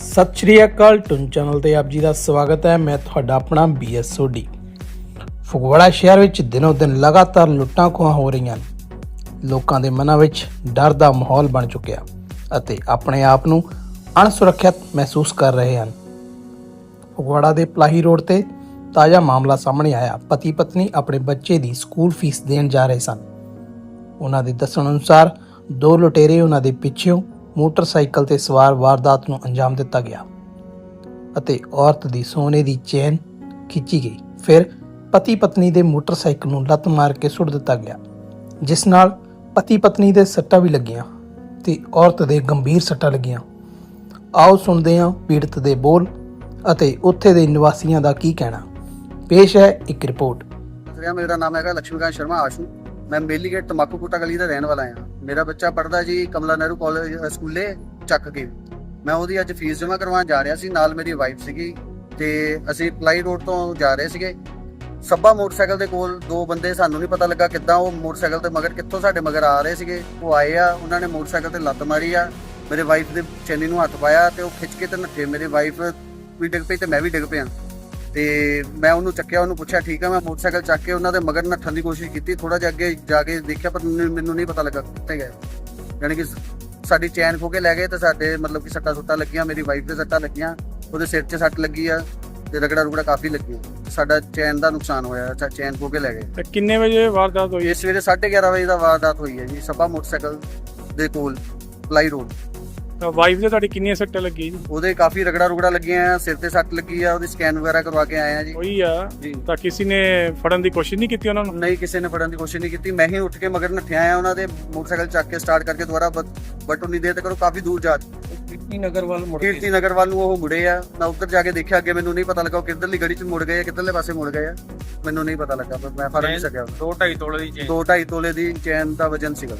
ਸਤਿ ਸ਼੍ਰੀ ਅਕਾਲ ਟੁਨ ਚੈਨਲ ਤੇ ਆਪ ਜੀ ਦਾ ਸਵਾਗਤ ਹੈ। ਮੈਂ ਤੁਹਾਡਾ ਆਪਣਾ ਬੀਐਸਓਡੀ ਫਗਵਾੜਾ ਸ਼ਹਿਰ ਵਿੱਚ ਦਿਨੋ ਦਿਨ ਲਗਾਤਾਰ ਲੁੱਟਾਂ ਖੋਹਾਂ ਹੋ ਰਹੀਆਂ ਹਨ ਲੋਕਾਂ ਦੇ ਮਨਾਂ ਵਿੱਚ ਡਰ ਦਾ ਮਾਹੌਲ ਬਣ ਚੁੱਕਿਆ ਅਤੇ ਆਪਣੇ ਆਪ ਨੂੰ ਅਣਸੁਰੱਖਿਅਤ ਮਹਿਸੂਸ ਕਰ ਰਹੇ ਹਨ। ਫਗਵਾੜਾ ਦੇ ਪਲਾਹੀ ਰੋਡ ਤੇ ਤਾਜ਼ਾ ਮਾਮਲਾ ਸਾਹਮਣੇ ਆਇਆ। ਪਤੀ ਪਤਨੀ ਆਪਣੇ ਬੱਚੇ ਦੀ ਸਕੂਲ ਫੀਸ ਦੇਣ ਜਾ ਰਹੇ ਸਨ। ਉਹਨਾਂ ਦੇ ਦੱਸਣ ਅਨੁਸਾਰ ਦੋ ਲੁਟੇਰੇ ਉਹਨਾਂ ਦੇ ਪਿੱਛੇੋਂ ਮੋਟਰਸਾਈਕਲ ਤੇ ਸਵਾਰ ਵਾਰਦਾਤ ਨੂੰ ਅੰਜਾਮ ਦਿੱਤਾ ਗਿਆ ਅਤੇ ਔਰਤ ਦੀ ਸੋਨੇ ਦੀ ਚੇਨ ਖਿੱਚੀ ਗਈ। ਫਿਰ ਪਤੀ ਪਤਨੀ ਦੇ ਮੋਟਰਸਾਈਕਲ ਨੂੰ ਲੱਤ ਮਾਰ ਕੇ ਸੁੱਟ ਦਿੱਤਾ ਗਿਆ, ਜਿਸ ਨਾਲ ਪਤੀ ਪਤਨੀ ਦੇ ਸੱਟਾਂ ਵੀ ਲੱਗੀਆਂ ਤੇ ਔਰਤ ਦੇ ਗੰਭੀਰ ਸੱਟਾਂ ਲੱਗੀਆਂ। ਆਓ ਸੁਣਦੇ ਹਾਂ ਪੀੜਤ ਦੇ ਬੋਲ ਅਤੇ ਉੱਥੇ ਦੇ ਨਿਵਾਸੀਆਂ ਦਾ ਕੀ ਕਹਿਣਾ। ਪੇਸ਼ ਹੈ ਇੱਕ ਰਿਪੋਰਟ। ਮੇਰਾ ਨਾਮ ਹੈਗਾ ਲక్ష్ਮੀਕਾਂਤ ਸ਼ਰਮਾ ਆਸ਼ੂ। ਮੈਂ ਮੇਲੀ ਤਮਾਕੂ ਕੁੱਟਾ ਗਲੀ ਦਾ ਰਹਿਣ ਵਾਲਾ ਹਾਂ। ਮੇਰਾ ਬੱਚਾ ਪੜਦਾ ਜੀ ਕਮਲਾ ਨਹਿਰੂ ਕਾਲਜ ਸਕੂਲੇ ਚੱਕ ਕੇ। ਮੈਂ ਉਹਦੀ ਅੱਜ ਫੀਸ ਜਮ੍ਹਾਂ ਕਰਵਾਉਣ ਜਾ ਰਿਹਾ ਸੀ, ਨਾਲ ਮੇਰੀ ਵਾਈਫ ਸੀਗੀ ਤੇ ਅਸੀਂ ਪਲਾਈ ਰੋਡ ਤੋਂ ਜਾ ਰਹੇ ਸੀਗੇ। ਸੱਬਾ ਮੋਟਰਸਾਈਕਲ ਦੇ ਕੋਲ ਦੋ ਬੰਦੇ ਸਾਨੂੰ ਨਹੀਂ ਪਤਾ ਲੱਗਾ ਕਿੱਦਾਂ ਉਹ ਮੋਟਰਸਾਈਕਲ ਤੇ ਮਗਰ ਕਿੱਥੋਂ ਸਾਡੇ ਮਗਰ ਆ ਰਹੇ ਸੀਗੇ। ਉਹ ਆਏ ਆ, ਉਹਨਾਂ ਨੇ ਮੋਟਰਸਾਈਕਲ ਤੇ ਲੱਤ ਮਾਰੀ ਆ, ਮੇਰੇ ਵਾਈਫ ਦੇ ਚੈਨੀ ਨੂੰ ਹੱਥ ਪਾਇਆ ਤੇ ਉਹ ਖਿੱਚ ਕੇ ਤੇ ਨੱਠੇ। ਮੇਰੇ ਵਾਈਫ ਵੀ ਡਿੱਗ ਪਈ ਤੇ ਮੈਂ ਵੀ ਡਿੱਗ ਪਿਆ। ਤੇ ਮੈਂ ਉਹਨੂੰ ਚੱਕਿਆ ਉਹਨੂੰ ਪੁੱਛਿਆ ਠੀਕ ਆ ਮੈਂ ਮੋਟਰਸਾਈਕਲ ਚੱਕ ਕੇ ਉਹਨਾਂ ਦੇ ਮਗਰ ਨੱਠਣ ਦੀ ਕੋਸ਼ਿਸ਼ ਕੀਤੀ ਥੋੜਾ ਜਿਹਾ ਅੱਗੇ ਜਾ ਕੇ ਦੇਖਿਆ ਪਰ ਮੈਨੂੰ ਨਹੀਂ ਪਤਾ ਲੱਗਾ ਕਿੱਥੇ ਗਏ ਯਾਨੀ ਕਿ ਸਾਡੀ ਚੈਨ ਖੋ ਕੇ ਲੈ ਗਏ ਤੇ ਸਾਡੇ ਮਤਲਬ ਕਿ ਸੱਟਾਂ ਸੁੱਟਾਂ ਲੱਗੀਆਂ ਮੇਰੀ ਵਾਈਫ ਦੇ ਸੱਟਾਂ ਲੱਗੀਆਂ ਉਹਦੇ ਸਿਰ 'ਚ ਸੱਟ ਲੱਗੀ ਆ ਤੇ ਰਗੜਾ ਰੁਗੜਾ ਕਾਫੀ ਲੱਗੀ ਸਾਡਾ ਚੈਨ ਦਾ ਨੁਕਸਾਨ ਹੋਇਆ ਅੱਛਾ ਚੈਨ ਖੋ ਕੇ ਲੈ ਗਏ। ਤੇ ਕਿੰਨੇ ਵਜੇ ਵਾਰਦਾਤ ਹੋਈ? ਇਹ ਸਵੇਰੇ 11:30 ਵਜੇ ਦਾ ਵਾਰਦਾਤ ਹੋਈ ਹੈ ਜੀ ਸਭਾ ਮੋਟਰਸਾਈਕਲ ਦੇ ਕੋਲ ਪਲਾਈ ਰੋਡ। ਵਾਈਫ ਦੇ ਤੁਹਾਡੀ ਕਿੰਨੀਆਂ ਸੱਟਾਂ ਲੱਗੀ ਜੀ? ਉਹਦੇ ਕਾਫੀ ਰਗੜਾ ਰੁਗੜਾ ਲੱਗੀਆਂ ਆ ਸਿਰ ਤੇ ਸੱਟ ਲੱਗੀ ਆ ਉਹਦੀ ਸਕੈਨ ਵਗੈਰਾ ਕਰਵਾ ਕੇ ਆਏ ਆ ਜੀ। ਉਹੀ ਆ ਜੀ। ਤਾਂ ਕਿਸੇ ਨੇ ਫੜਨ ਦੀ ਕੋਸ਼ਿਸ਼ ਨਹੀਂ ਕੀਤੀ ਉਹਨਾਂ ਨੂੰ? ਨਹੀਂ ਕਿਸੇ ਨੇ ਫੜਨ ਦੀ ਕੋਸ਼ਿਸ਼ ਨਹੀਂ ਕੀਤੀ। ਮੈਂ ਹੀ ਉੱਠ ਕੇ ਮਗਰ ਨੱਠਿਆ ਆ ਉਹਨਾਂ ਦੇ ਮੋਟਰਸਾਈਕਲ ਚੱਕ ਕੇ ਸਟਾਰਟ ਕਰਕੇ ਦੁਬਾਰਾ ਬਟ ਉਨੀ ਦੇਰ ਤੱਕ ਉਹ ਕਾਫੀ ਦੂਰ ਜਾ ਕੀਰਤੀ ਨਗਰ ਵੱਲ ਮੁੜ ਕੀਰਤੀ ਨਗਰ ਵੱਲ ਨੂੰ ਉਹ ਮੁੜੇ ਆ। ਮੈਂ ਉੱਧਰ ਜਾ ਕੇ ਦੇਖਿਆ ਅੱਗੇ ਮੈਨੂੰ ਨਹੀਂ ਪਤਾ ਲੱਗਾ ਉਹ ਕਿੱਧਰਲੀ ਗੜੀ 'ਚ ਮੁੜ ਗਏ ਆ ਕਿੱਧਰਲੇ ਪਾਸੇ ਮੁੜ ਗਏ ਆ। ਮੈਨੂੰ ਨਹੀਂ ਪਤਾ ਲੱਗਾ ਪਰ ਮੈਂ ਫੜ ਨਹੀਂ ਸਕਿਆ 2.5 ਤੋਲੇ ਦੀ ਚੇਨ। 2.5 ਤੋਲੇ ਦੀ ਚੈਨ ਦਾ ਵਜਨ ਸੀਗਾ।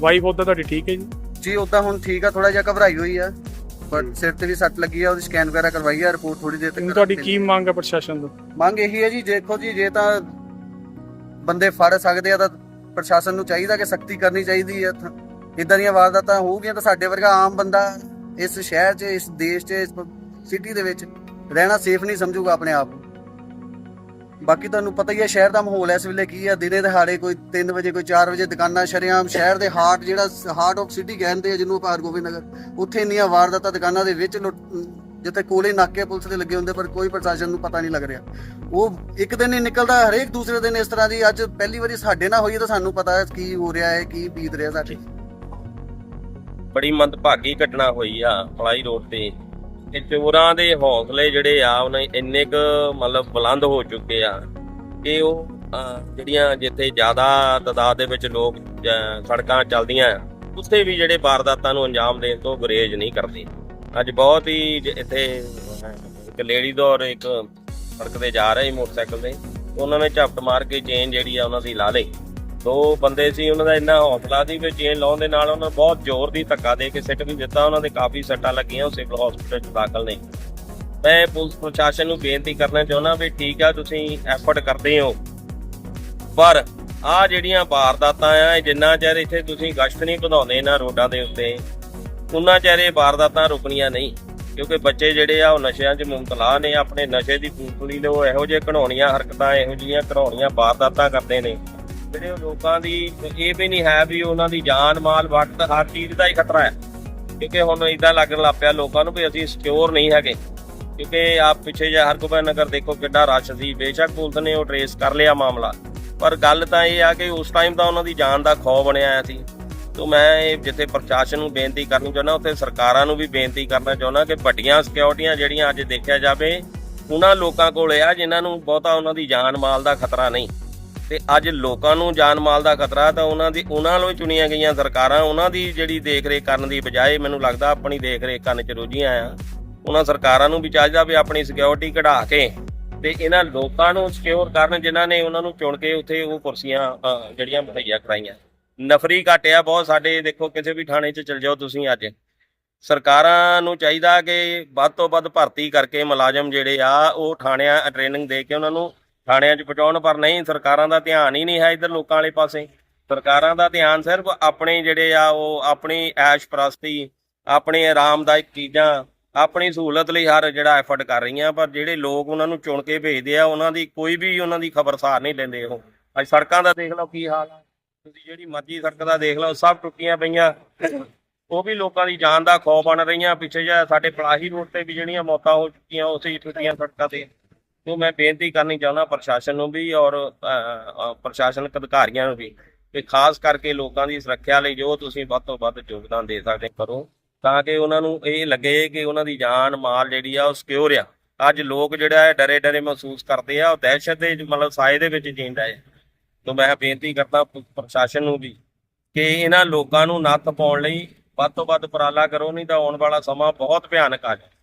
ਵਾਈਫ ਉਹਦਾ ਤੁਹਾਡੀ ਠੀਕ ਹੈ ਜੀ? ਜੀ ਉਦਾਂ ਹੁਣ ਠੀਕ ਆ ਥੋੜਾ ਜਿਹਾ ਘਬਰਾਈ ਹੋਈ ਆ ਪਰ ਸਿਰ ਤੇ ਵੀ ਸੱਟ ਲੱਗੀ ਆ ਉਹਦੀ ਸਕੈਨ ਵਗੈਰਾ ਕਰਵਾਈ ਆ ਰਿਪੋਰਟ ਥੋੜੀ ਦੇਰ ਤੱਕ ਤੁਹਾਡੀ ਕੀ ਮੰਗ ਹੈ ਪ੍ਰਸ਼ਾਸਨ ਤੋਂ? ਮੰਗ ਇਹੀ ਹੈ ਜੀ ਦੇਖੋ ਜੀ ਜੇ ਤਾਂ ਬੰਦੇ ਫੜ ਸਕਦੇ ਆ ਤਾਂ ਪ੍ਰਸ਼ਾਸਨ ਨੂੰ ਚਾਹੀਦਾ ਕਿ ਸਖਤੀ ਕਰਨੀ ਚਾਹੀਦੀ ਹੈ ਇਦਾਂ ਦੀਆਂ ਵਾਰਦਾਤਾਂ ਹੋਊਗੀਆਂ ਤਾਂ ਸਾਡੇ ਵਰਗਾ ਆਮ ਬੰਦਾ ਇਸ ਸ਼ਹਿਰ 'ਚ ਇਸ ਦੇਸ਼ 'ਚ ਇਸ ਸਿਟੀ ਦੇ ਵਿੱਚ ਰਹਿਣਾ ਸੇਫ ਨਹੀਂ ਸਮਝੂਗਾ ਆਪਣੇ ਆਪ ਨੂੰ। ਬਾਕੀ ਤੁਹਾਨੂੰ ਪਤਾ ਹੀ ਹੈ, ਸ਼ਹਿਰ ਦਾ ਮਾਹੌਲ ਇਸ ਵੇਲੇ ਕੀ ਆ ਦਿਨੇ ਦਿਹਾੜੇ ਕੋਈ 3 ਵਜੇ, ਕੋਈ 4 ਵਜੇ ਦੁਕਾਨਾਂ ਸ਼ਰੇਆਮ ਸ਼ਹਿਰ ਦੇ ਹਾਰਟ ਜਿਹੜਾ ਹਾਰਟ ਆਫ ਸਿਟੀ ਕਹਿੰਦੇ ਆ, ਜਿਹਨੂੰ ਆਪਾਂ ਹਰਗੋਬਿੰਦ ਨਗਰ, ਉੱਥੇ ਇੰਨੀਆਂ ਵਾਰਦਾਤਾਂ ਦੁਕਾਨਾਂ ਦੇ ਵਿੱਚ ਜਿੱਥੇ ਕੋਲੇ ਨਾਕੇ ਪੁਲਿਸ ਦੇ ਲੱਗੇ ਹੁੰਦੇ, ਪਰ ਕੋਈ ਪ੍ਰਸ਼ਾਸਨ ਨੂੰ ਪਤਾ ਨਹੀਂ ਲੱਗ ਰਿਹਾ। ਉਹ ਇੱਕ ਦਿਨ ਹੀ ਨਿਕਲਦਾ, ਹਰੇਕ ਦੂਸਰੇ ਦਿਨ ਇਸ ਤਰ੍ਹਾਂ ਦੀ, ਅੱਜ ਪਹਿਲੀ ਵਾਰੀ ਸਾਡੇ ਨਾਲ ਹੋਈ ਤਾਂ ਸਾਨੂੰ ਪਤਾ ਹੈ ਕੀ ਹੋ ਰਿਹਾ ਹੈ, ਕੀ ਬੀਤ ਰਿਹਾ ਸਾਡੇ ਬੜੀ ਮੰਦਭਾਗੀ ਘਟਨਾ ਹੋਈ ਆ ਪਲਾਈ ਰੋਡ ਤੇ। ਤੇ ਚੋਰਾਂ ਦੇ ਹੌਸਲੇ ਜਿਹੜੇ ਆ, ਉਹਨਾਂ ਇੰਨੇ ਕੁ ਮਤਲਬ ਬੁਲੰਦ ਹੋ ਚੁੱਕੇ ਆ ਕਿ ਉਹ ਜਿਹੜੀਆਂ ਜਿੱਥੇ ਜ਼ਿਆਦਾ ਤਦਾਦ ਦੇ ਵਿੱਚ ਲੋਕ ਸੜਕਾਂ ਚੱਲਦੀਆਂ ਉੱਥੇ ਵੀ ਜਿਹੜੇ ਵਾਰਦਾਤਾਂ ਨੂੰ ਅੰਜਾਮ ਦੇਣ ਤੋਂ ਗੁਰੇਜ਼ ਨਹੀਂ ਕਰਦੇ। ਅੱਜ ਬਹੁਤ ਹੀ ਜ- ਇੱਥੇ, ਇੱਕ ਲੇਡੀ ਦੌਰ, ਇੱਕ ਸੜਕ ਤੇ ਜਾ ਰਹੀ ਮੋਟਰਸਾਈਕਲ ਤੇ, ਉਹਨਾਂ ਨੇ ਝਪਟ ਮਾਰ ਕੇ ਚੇਨ ਜਿਹੜੀ ਆ, ਉਹਨਾਂ ਦੀ ਲਾ ਲਈ। ਦੋ ਬੰਦੇ ਸੀ, ਉਹਨਾਂ ਦਾ ਇੰਨਾ ਹੌਸਲਾ ਸੀ ਕਿ ਚੇਨ ਲਾਉਣ ਦੇ ਨਾਲ ਉਹਨਾਂ ਬਹੁਤ ਜ਼ੋਰ ਦੀ ਧੱਕਾ ਦੇ ਕੇ ਸਿੱਟ ਵੀ ਦਿੱਤਾ, ਉਹਨਾਂ ਦੇ ਕਾਫੀ ਸੱਟਾਂ ਲੱਗੀਆਂ ਉਹ ਸਿਵਲ ਹਸਪੀਟਲ 'ਚ ਦਾਖਲ ਨੇ। ਮੈਂ ਪੁਲਿਸ ਪ੍ਰਸ਼ਾਸਨ ਨੂੰ ਬੇਨਤੀ ਕਰਨਾ ਚਾਹੁੰਦਾ ਵੀ ਠੀਕ ਆ, ਤੁਸੀਂ ਐਫਰਟ ਕਰਦੇ ਹੋ। ਪਰ ਆ ਜਿਹੜੀਆਂ ਵਾਰਦਾਤਾਂ ਆ ਜਿੰਨਾ ਚਿਰ ਇੱਥੇ ਤੁਸੀਂ ਗਸ਼ਤ ਨਹੀਂ ਵਧਾਉਂਦੇ ਇਹਨਾਂ ਰੋਡਾਂ ਦੇ ਉੱਤੇ ਉਹਨਾਂ ਚਿਰ ਇਹ ਵਾਰਦਾਤਾਂ ਰੁਕਣੀਆਂ ਨਹੀਂ। ਕਿਉਂਕਿ ਬੱਚੇ ਜਿਹੜੇ ਆ, ਉਹ ਨਸ਼ਿਆਂ 'ਚ ਮੁਬਤਲਾ ਨੇ, ਆਪਣੇ ਨਸ਼ੇ ਦੀ ਪੂਤਲੀ ਦੇ ਉਹ ਇਹੋ ਜਿਹੇ ਘਣਾਉਣੀਆਂ ਹਰਕਤਾਂ, ਇਹੋ ਜਿਹੀਆਂ ਘਣਾਉਣੀਆਂ ਵਾਰਦਾਤਾਂ ਕਰਦੇ ਨੇ। ਜਿਹੜੇ ਉਹ ਲੋਕਾਂ ਦੀ ਇਹ ਵੀ ਨਹੀਂ ਹੈ ਵੀ ਉਹਨਾਂ ਦੀ ਜਾਨ ਮਾਲ ਵਕਤ ਹਰ ਚੀਜ਼ ਦਾ ਹੀ ਖਤਰਾ ਹੈ। ਕਿਉਂਕਿ ਹੁਣ ਇਦਾਂ ਲੱਗਣ ਲੱਗ ਪਿਆ ਲੋਕਾਂ ਨੂੰ ਵੀ ਅਸੀਂ ਸਿਕਿਉਰ ਨਹੀਂ ਹੈਗੇ। ਕਿਉਂਕਿ ਆਪ ਪਿੱਛੇ ਜੇ ਹਰਗੋਬਿੰਦ ਨਗਰ ਦੇਖੋ ਕਿੰਨਾ ਰਸ਼ ਸੀ, ਬੇਸ਼ੱਕ ਪੁਲਿਸ ਨੇ ਉਹ ਟਰੇਸ ਕਰ ਲਿਆ ਮਾਮਲਾ। ਪਰ ਗੱਲ ਤਾਂ ਇਹ ਆ ਕਿ ਉਸ ਟਾਈਮ ਤਾਂ ਉਹਨਾਂ ਦੀ ਜਾਨ ਦਾ ਖੌਫ ਬਣਿਆ ਹੋਇਆ ਸੀ। ਤੋਂ ਮੈਂ ਇਹ ਜਿੱਥੇ ਪ੍ਰਸ਼ਾਸਨ ਨੂੰ ਬੇਨਤੀ ਕਰਨੀ ਚਾਹੁੰਦਾ, ਉੱਥੇ ਸਰਕਾਰਾਂ ਨੂੰ ਵੀ ਬੇਨਤੀ ਕਰਨਾ ਚਾਹੁੰਦਾ ਕਿ ਵੱਡੀਆਂ ਸਿਕਿਉਰਟੀਆਂ ਜਿਹੜੀਆਂ ਅੱਜ ਦੇਖਿਆ ਜਾਵੇ, ਉਹਨਾਂ ਲੋਕਾਂ ਕੋਲ ਆ, ਜਿਨ੍ਹਾਂ ਨੂੰ ਬਹੁਤਾ ਉਹਨਾਂ ਦੀ ਜਾਨ ਮਾਲ ਦਾ ਖਤਰਾ ਨਹੀਂ। ਤੇ ਅੱਜ ਲੋਕਾਂ ਨੂੰ ਜਾਨ ਮਾਲ ਦਾ ਖਤਰਾ ਤਾਂ ਉਹਨਾਂ ਦੀ ਉਹਨਾਂ ਵੱਲੋਂ ਚੁਣੀਆਂ ਗਈਆਂ ਸਰਕਾਰਾਂ, ਉਹਨਾਂ ਦੀ ਜਿਹੜੀ ਦੇਖ-ਰੇਖ ਕਰਨ ਦੀ ਬਜਾਏ ਮੈਨੂੰ ਲੱਗਦਾ ਆਪਣੀ ਦੇਖ-ਰੇਖ ਕਰਨ ਚ ਰੁੱਝੀਆਂ ਆ ਉਹਨਾਂ ਸਰਕਾਰਾਂ ਨੂੰ ਵੀ ਚਾਹੀਦਾ ਵੀ ਆਪਣੀ ਸਿਕਿਉਰਿਟੀ ਕਢਾ ਕੇ ਤੇ ਇਹਨਾਂ ਲੋਕਾਂ ਨੂੰ ਸਿਕਿਉਰ ਕਰਨ ਜਿਨ੍ਹਾਂ ਨੇ ਉਹਨਾਂ ਨੂੰ ਚੁਣ ਕੇ ਉੱਥੇ ਉਹ ਕੁਰਸੀਆਂ ਜਿਹੜੀਆਂ ਮੁਹੱਈਆ ਕਰਾਈਆਂ। ਨਫਰੀ ਘਟਿਆ ਬਹੁਤ ਸਾਡੇ, ਦੇਖੋ ਕਿਸੇ ਵੀ ਥਾਣੇ 'ਚ ਚਲ ਜਾਓ ਤੁਸੀਂ ਅੱਜ। ਸਰਕਾਰਾਂ ਨੂੰ ਚਾਹੀਦਾ ਕਿ ਵੱਧ ਤੋਂ ਵੱਧ ਭਰਤੀ ਕਰਕੇ ਮੁਲਾਜ਼ਮ ਜਿਹੜੇ ਆ, ਉਹ ਥਾਣਿਆਂ ਟ੍ਰੇਨਿੰਗ ਦੇ ਕੇ ਉਹਨਾਂ ਨੂੰ ਥਾਣਿਆਂ 'ਚ ਪਹੁੰਚਾਉਣ, ਪਰ ਨਹੀਂ, ਸਰਕਾਰਾਂ ਦਾ ਧਿਆਨ ਹੀ ਨਹੀਂ ਹੈ ਇਧਰ ਲੋਕਾਂ ਵਾਲੇ ਪਾਸੇ। ਸਰਕਾਰਾਂ ਦਾ ਧਿਆਨ ਸਿਰਫ ਆਪਣੇ ਜਿਹੜੇ ਆ, ਉਹ ਆਪਣੀ ਐਸ਼ ਪ੍ਰਸਤੀ, ਆਪਣੇ ਆਰਾਮਦਾਇਕ ਚੀਜ਼ਾਂ, ਆਪਣੀ ਸਹੂਲਤ ਲਈ ਹਰ ਜਿਹੜਾ ਐਫਰਟ ਕਰ ਰਹੀਆਂ, ਪਰ ਜਿਹੜੇ ਲੋਕ ਉਹਨਾਂ ਨੂੰ ਚੁਣ ਕੇ ਭੇਜਦੇ ਆ, ਉਹਨਾਂ ਦੀ ਕੋਈ ਵੀ ਉਹਨਾਂ ਦੀ ਖਬਰਸਾਰ ਨਹੀਂ ਲੈਂਦੇ ਉਹ। ਅੱਜ ਸੜਕਾਂ ਦਾ ਦੇਖ ਲਓ ਕੀ ਹਾਲ ਆ। ਤੁਸੀਂ ਜਿਹੜੀ ਮਰਜ਼ੀ ਸੜਕ ਦਾ ਦੇਖ ਲਓ, ਸਭ ਟੁੱਟੀਆਂ ਪਈਆਂ। ਉਹ ਵੀ ਲੋਕਾਂ ਦੀ ਜਾਨ ਦਾ ਖੌਫ ਬਣ ਰਹੀਆਂ। ਪਿੱਛੇ ਜਿਹਾ ਸਾਡੇ ਪਲਾਹੀ ਰੋਡ ਤੇ ਵੀ ਜਿਹੜੀਆਂ ਮੌਤਾਂ ਹੋ ਚੁੱਕੀਆਂ ਉਸੇ ਟੁੱਟੀਆਂ ਸੜਕਾਂ ਤੇ। ਤੋਂ ਮੈਂ ਬੇਨਤੀ ਕਰਨੀ ਚਾਹੁੰਦਾ ਪ੍ਰਸ਼ਾਸਨ ਨੂੰ ਵੀ ਔਰ ਪ੍ਰਸ਼ਾਸਨਿਕ ਅਧਿਕਾਰੀਆਂ ਨੂੰ ਵੀ ਕਿ ਖਾਸ ਕਰਕੇ ਲੋਕਾਂ ਦੀ ਸੁਰੱਖਿਆ ਲਈ ਜੋ ਤੁਸੀਂ ਵੱਧ ਤੋਂ ਵੱਧ ਯੋਗਦਾਨ ਦੇ ਸਕਦੇ ਕਰੋ, ਤਾਂ ਕਿ ਉਹਨਾਂ ਨੂੰ ਇਹ ਲੱਗੇ ਕਿ ਉਹਨਾਂ ਦੀ ਜਾਨ ਮਾਲ ਜਿਹੜੀ ਆ ਉਹ ਸਿਕਿਉਰ ਆ। ਅੱਜ ਲੋਕ ਜਿਹੜਾ ਹੈ ਡਰੇ ਡਰੇ ਮਹਿਸੂਸ ਕਰਦੇ ਆ, ਉਹ ਦਹਿਸ਼ਤ ਦੇ ਮਤਲਬ ਸਾਏ ਦੇ ਵਿੱਚ ਜੀਂਦਾ ਹੈ। ਤੋਂ ਮੈਂ ਬੇਨਤੀ ਕਰਦਾ ਪ੍ਰਸ਼ਾਸਨ ਨੂੰ ਵੀ ਕਿ ਇਹਨਾਂ ਲੋਕਾਂ ਨੂੰ ਨੱਥ ਪਾਉਣ ਲਈ ਵੱਧ ਤੋਂ ਵੱਧ ਉਪਰਾਲਾ ਕਰੋ, ਨਹੀਂ ਤਾਂ ਆਉਣ ਵਾਲਾ ਸਮਾਂ ਬਹੁਤ ਭਿਆਨਕ ਆ ਜਾਏ।